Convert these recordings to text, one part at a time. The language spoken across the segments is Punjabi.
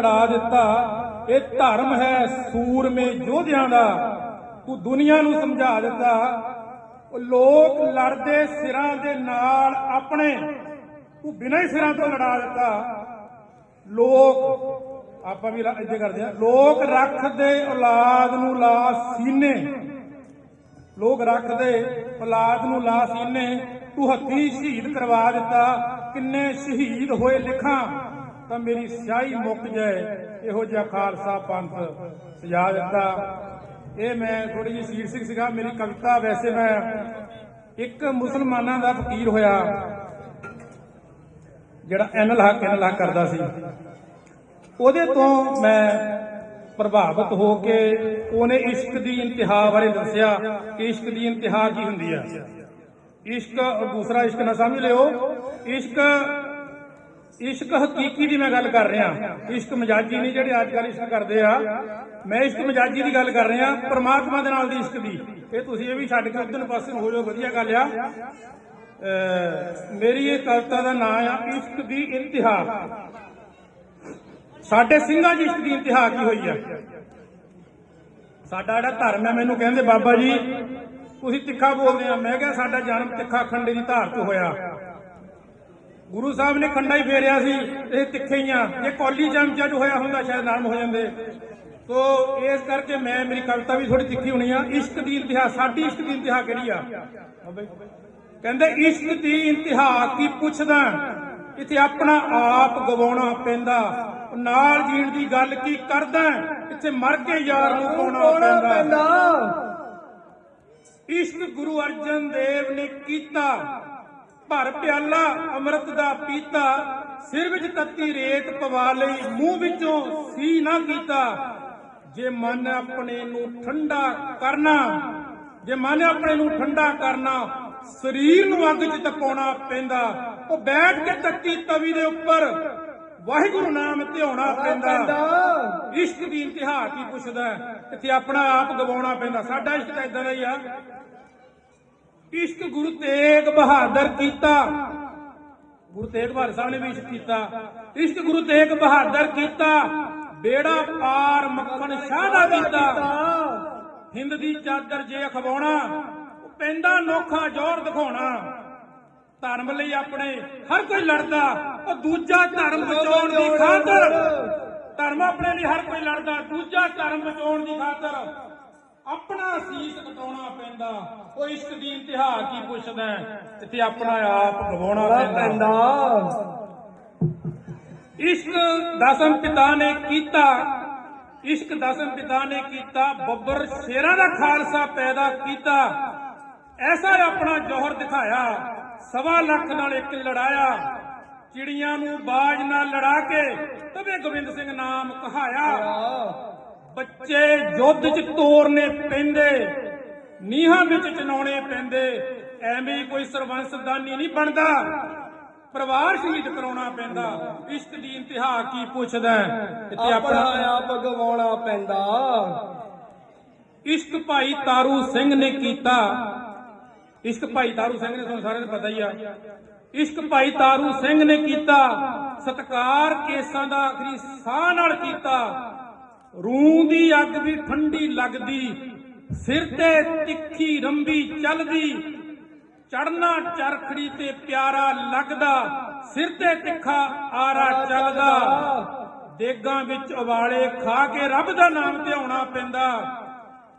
ਲੜਾ ਦਿੱਤਾ। ਇਹ ਧਰਮ ਹੈ ਸੂਰਮੇ ਯੋਧਿਆਂ ਦਾ। ਤੂੰ ਦੁਨੀਆ ਨੂੰ ਸਮਝਾ ਦਿੱਤਾ। ਉਹ ਲੋਕ ਲੜਦੇ ਸਿਰਾਂ ਦੇ ਨਾਲ ਆਪਣੇ। ਤੂੰ ਬਿਨਾਂ ਹੀ ਸਿਰਾਂ ਤੋਂ ਲੜਾ ਦਿੱਤਾ। ਲੋਕ, ਆਪਾਂ ਵੀ ਇੱਥੇ ਕਰਦੇ ਆ ਲੋਕ ਰੱਖਦੇ ਔਲਾਦ ਨੂੰ ਲਾ ਸੀਨੇ। ਲੋਕ ਰੱਖਦੇ ਔਲਾਦ ਨੂੰ ਲਾ ਸੀਨੇ। ਤੂੰ ਹੱਥੀ ਸ਼ਹੀਦ ਕਰਵਾ ਦਿੱਤਾ। ਕਿੰਨੇ ਸ਼ਹੀਦ ਹੋਏ ਲਿਖਾਂ। ਤਾਂ ਮੇਰੀ ਸਿਆਹੀ ਮੁੱਕ ਜਾਏ, ਇਹੋ ਜਿਹਾ ਖਾਲਸਾ ਪੰਥ। ਸਜਾ ਦਿੱਤਾ। ਇਹ ਮੈਂ ਥੋੜੀ ਜਿਹੀ ਸ਼ੀਰਸ਼ਕ ਸੀਗਾ ਮੇਰੀ ਕਵਿਤਾ ਵੈਸੇ ਮੈਂ ਇੱਕ ਮੁਸਲਮਾਨਾਂ ਦਾ ਫਕੀਰ ਹੋਇਆ, ਜਿਹੜਾ ਐਨਲ ਹੱਕ ਐਨਲ ਹੱਕ ਕਰਦਾ ਸੀ। ਉਹਦੇ ਤੋਂ ਮੈਂ ਪ੍ਰਭਾਵਿਤ ਹੋ ਕੇ ਉਹਨੇ ਇਸ਼ਕ ਦੀ ਇੰਤਹਾ ਬਾਰੇ ਦੱਸਿਆ ਕਿ ਇਸ਼ਕ ਦੀ ਇੰਤਹਾ ਕੀ ਹੁੰਦੀ ਹੈ ਇਸ਼ਕ, ਦੂਸਰਾ ਇਸ਼ਕ ਨਾ ਸਮਝ ਲਿਓ। ਇਸ਼ਕ ਇਸ਼ਕ ਹਕੀਕੀ ਦੀ ਮੈਂ ਗੱਲ ਕਰ ਰਿਹਾ। ਇਸ਼ਕ ਮਜਾਜੀ ਨਹੀਂ ਜਿਹੜੇ ਅੱਜ ਕੱਲ੍ਹ ਇਸ਼ਕ ਕਰਦੇ ਆ, ਮੈਂ ਇਸ਼ਕ ਮਜਾਜੀ ਦੀ ਗੱਲ ਕਰ ਰਿਹਾ, ਪਰਮਾਤਮਾ ਦੇ ਨਾਲ ਦੀ ਇਸ਼ਕ ਦੀ। ਇਹ ਤੁਸੀਂ ਇਹ ਵੀ ਛੱਡ ਕੇ ਉਧਰ ਪਾਸੇ ਹੋ ਜਾਓ, ਵਧੀਆ ਗੱਲ ਆ। ਮੇਰੀ ਇਹ ਕਵਿਤਾ ਦਾ ਨਾਮ ਆ, ਇਸ਼ਕ ਦੀ ਇੰਤਹਾ। ਸਾਡੇ ਸਿੰਘਾਂ ਦੀ ਇਸ਼ਕ ਦੀ ਇੰਤਹਾ ਕੀ ਹੋਈ ਆ? ਸਾਡਾ ਜਿਹੜਾ ਧਰਮ ਹੈ ਮੈਨੂੰ ਕਹਿੰਦੇ ਬਾਬਾ ਜੀ, ਤੁਸੀਂ ਤਿੱਖਾ ਬੋਲਦੇ ਆ। ਮੈਂ ਕਿਹਾ ਸਾਡਾ ਜਨਮ ਤਿੱਖਾ ਖੰਡੇ ਦੀ ਧਾਰ ਤੋਂ ਹੋਇਆ। ਗੁਰੂ ਸਾਹਿਬ ਨੇ ਖੰਡਾ ਹੀ ਫੇਰਿਆ ਸੀ ਇਹ ਤਿੱਖੇ ਹੀ ਆ। ਇਹ ਕੌਲੀ ਚਮਚਾ ਜੋ ਹੋਇਆ ਹੁੰਦਾ ਸ਼ਾਇਦ ਨਾਮ ਹੋ ਜਾਂਦੇ। ਤੋ ਇਸ ਕਰਕੇ ਮੈਂ ਮੇਰੀ ਕਵਿਤਾ ਵੀ ਥੋੜੀ ਤਿੱਖੀ ਹੋਣੀ ਆ। ਇਸ਼ਕ ਦੀ ਇੰਤਹਾ ਸਾਡੀ ਇਸ਼ਕ ਦੀ ਇੰਤਹਾ ਕਿਹੜੀ ਆ? ਕਹਿੰਦੇ ਇਸ਼ਕ ਦੀ ਇੰਤਹਾ ਕੀ ਪੁੱਛਦਾ? ਇੱਥੇ ਆਪਣਾ ਆਪ ਗਵਾਉਣਾ ਪੈਂਦਾ। ਨਾਲ ਜੀਣ ਦੀ ਗੱਲ ਕੀ ਕਰਦਾ? ਇੱਥੇ ਮਰ ਕੇ ਯਾਰ ਨੂੰ ਪਾਉਣਾ ਪੈਂਦਾ। ਇਸ਼ਕ ਗੁਰੂ ਅਰਜਨ ਦੇਵ ਨੇ ਕੀਤਾ। ਭਰ ਪਿਆਲਾ ਅੰਮ੍ਰਿਤ ਦਾ ਪੀਤਾ ਸਿਰ ਵਿੱਚ ਤੱਤੀ ਰੇਤ ਪਵਾ ਲਈ ਮੂੰਹ ਵਿੱਚੋਂ ਸੀ ਨਾ ਕੀਤਾ। ਜੇ ਮਨ ਆਪਣੇ ਨੂੰ ਠੰਡਾ ਕਰਨਾ ਜੇ ਮਨ ਆਪਣੇ ਨੂੰ ਠੰਡਾ ਕਰਨਾ ਸਰੀਰ ਨੂੰ ਅੱਗ 'ਚ ਤਪਾਉਣਾ ਪੈਂਦਾ। ਉਹ ਬੈਠ ਕੇ ਤੱਤੀ ਤਵੀ ਦੇ ਉੱਪਰ ਵਾਹਿਗੁਰੂ ਨਾਮ ਧਿਆਉਣਾ ਪੈਂਦਾ। ਇਸ਼ਕ ਦੀ ਇੰਤਹਾ ਕੀ ਪੁੱਛਦਾ? ਇੱਥੇ ਆਪਣਾ ਆਪ ਗਵਾਉਣਾ ਪੈਂਦਾ। ਸਾਡਾ ਇਸ਼ਕ ਤਾਂ ਇਦਾਂ ਦਾ ਹੀ ਆ। ਇਸ਼ਕ ਗੁਰੂ ਤੇਗ ਬਹਾਦਰ ਕੀਤਾ। ਗੁਰੂ ਤੇਗ ਬਹਾਦਰ ਸਾਹਿਬ ਨੇ ਵੀ ਇਸ਼ਕ ਕੀਤਾ। ਇਸ਼ਕ ਗੁਰੂ ਤੇਗ ਬਹਾਦਰ ਕੀਤਾ। ਬੇੜਾ ਪਾਰ ਮੱਖਣ ਸ਼ਾਹ ਦਾ ਕੀਤਾ। ਹਿੰਦ ਦੀ ਚਾਦਰ ਜੇ ਅਖਵਾਉਣਾ ਪੈਂਦਾ ਨੋਖਾ ਜ਼ੋਰ ਦਿਖਾਉਣਾ। ਧਰਮ ਲਈ ਆਪਣੇ ਹਰ ਕੋਈ ਲੜਦਾ, ਉਹ ਦੂਜਾ ਧਰਮ ਬਚਾਉਣ ਦੀ ਖਾਤਰ। ਧਰਮ ਆਪਣੇ ਲਈ ਹਰ ਕੋਈ ਲੜਦਾ, ਦੂਜਾ ਧਰਮ ਬਚਾਉਣ ਦੀ ਖਾਤਰ। ਆਪਣਾ ਸੀਸ ਕਟਾਉਣਾ ਪੈਂਦਾ ਉਹ ਇਸ਼ਕ ਦੀ ਇੰਤਹਾ ਕੀ ਪੁੱਛਦਾ? ਇੱਥੇ ਆਪਣਾ ਆਪ ਗਵਾਉਣਾ ਪੈਂਦਾ। ਇਸ਼ਕ ਦਸਮ ਪਿਤਾ ਨੇ ਕੀਤਾ ਇਸ਼ਕ ਦਸਮ ਪਿਤਾ ਨੇ ਕੀਤਾ ਬੱਬਰ ਸ਼ੇਰਾਂ ਦਾ ਖਾਲਸਾ ਪੈਦਾ ਕੀਤਾ। ਐਸਾ ਆਪਣਾ ਜੋਹਰ ਦਿਖਾਇਆ ਸਵਾ ਲੱਖ ਨਾਲ ਇੱਕ ਲੜਾਇਆ ਚਿੜੀਆਂ ਨੂੰ ਬਾਜ ਨਾਲ ਲੜਾ ਕੇ ਤਵੇ ਗੋਬਿੰਦ ਸਿੰਘ ਨਾਮ ਕਹਾਇਆ। ਬੱਚੇ ਯੁੱਧ 'ਚ ਤੋਰਨੇ ਪੈਂਦੇ ਨੀਹਾਂ ਵਿੱਚ ਚਨਾਉਣੇ ਪੈਂਦੇ ਐਵੇਂ ਕੋਈ ਸਰਵੰਸਦਾਨੀ ਨਹੀਂ ਬਣਦਾ। ਪਰਿਵਾਰ ਸ਼ਹੀਦ ਕਰਾਉਣਾ ਪੈਂਦਾ ਇਸ਼ਕ ਦੀ ਇੰਤਹਾ ਕੀ ਪੁੱਛਦਾ ਆਪਣਾ ਆਪਣਾ ਆਪ ਗਵਾਉਣਾ ਪੈਂਦਾ। ਇਸ਼ਕ ਭਾਈ ਤਾਰੂ ਸਿੰਘ ਨੇ ਕੀਤਾ। ਇਸ਼ਕ ਭਾਈ ਤਾਰੂ ਸਿੰਘ ਨੇ ਤੁਹਾਨੂੰ ਸਾਰਿਆਂ ਨੂੰ ਪਤਾ ਹੀ ਆ। ਇਸ਼ਕ ਭਾਈ ਤਾਰੂ ਸਿੰਘ ਨੇ ਕੀਤਾ। ਸਤਕਾਰ ਕੇਸਾਂ ਦਾ ਆਖਰੀ ਸਾਹ ਨਾਲ ਕੀਤਾ। ਰੂਹ ਦੀ ਅੱਗ ਵੀ ਠੰਡੀ ਲੱਗਦੀ ਸਿਰ ਤੇ ਤਿੱਖੀ ਰੰਬੀ ਚੱਲਦੀ ਚੜਨਾ ਚਰਖੜੀ ਤੇ ਪਿਆਰਾ ਲੱਗਦਾ ਸਿਰ ਤੇ ਤਿੱਖਾ ਆਰਾ ਚੱਲਦਾ। ਦੇਗਾਂ ਵਿੱਚ ਉਬਾਲੇ ਖਾ ਕੇ ਰੱਬ ਦਾ ਨਾਮ ਧਿਆਉਣਾ ਪੈਂਦਾ।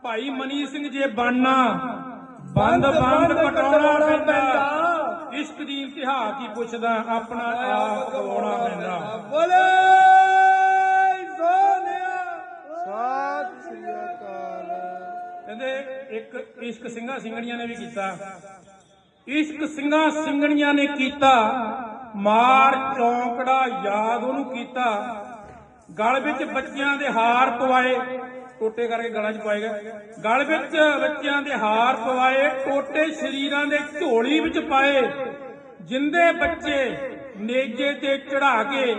ਭਾਈ ਮਨੀ ਸਿੰਘ ਜੇ ਬਾਨਾ ਬੰਦ ਬੰਦ ਕਟਾਉਣਾ ਪੈਂਦਾ। ਇਸ਼ਕ ਦੀ ਇੰਤਹਾ ਕੀ ਪੁੱਛਦਾ ਆਪਣਾ ਆਪ ਗਵਾਉਣਾ ਪੈਂਦਾ। ਬੋਲੇ! ਇਸ਼ਕ ਸਿੰਘਾਂ ਸਿੰਘਣੀਆਂ ਨੇ ਵੀ ਕੀਤਾ। ਇਸ਼ਕ ਸਿੰਘਾਂ ਸਿੰਘਣੀਆਂ ਨੇ ਕੀਤਾ। ਮਾਰ ਚੌਂਕੜਾ ਯਾਦ ਉਹਨੂੰ ਕੀਤਾ। ਗਲ ਵਿੱਚ ਬੱਚਿਆਂ ਦੇ ਹਾਰ ਪਵਾਏ। ਟੋਟੇ ਕਰਕੇ ਗਲਾਂ 'ਚ ਪਾਏ ਗਏ। ਗਲ ਵਿੱਚ ਬੱਚਿਆਂ ਦੇ ਹਾਰ ਪਵਾਏ। ਟੋਟੇ ਸ਼ਰੀਰਾਂ ਦੇ ਝੋਲੀ ਵਿੱਚ ਪਾਏ। ਜਿੰਦੇ ਬੱਚੇ ਨੇਜੇ ਤੇ ਚੜਾ ਕੇ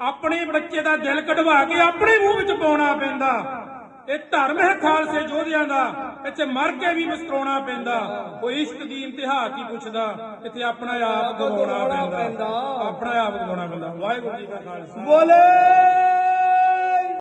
ਆਪਣੇ ਬੱਚੇ ਦਾ ਦਿਲ ਕਢਵਾ ਕੇ ਆਪਣੇ ਮੂੰਹ ਵਿੱਚ ਪਾਉਣਾ ਪੈਂਦਾ। ਇਹ ਧਰਮ ਹੈ ਖਾਲਸੇ ਯੋਧਿਆਂ ਦਾ। ਇੱਥੇ ਮਰ ਕੇ ਵੀ ਮੁਸਕਰਾਉਣਾ ਪੈਂਦਾ। ਉਹ ਇਸ਼ਕ ਦੀ ਇੰਤਹਾ ਕੀ ਪੁੱਛਦਾ। ਇੱਥੇ ਆਪਣਾ ਆਪ ਗਵਾਉਣਾ ਪੈਂਦਾ। ਆਪਣਾ ਆਪ ਗਵਾਉਣਾ ਪੈਂਦਾ। ਵਾਹਿਗੁਰੂ ਜੀ ਕਾ ਖਾਲਸਾ। ਬੋਲੇ!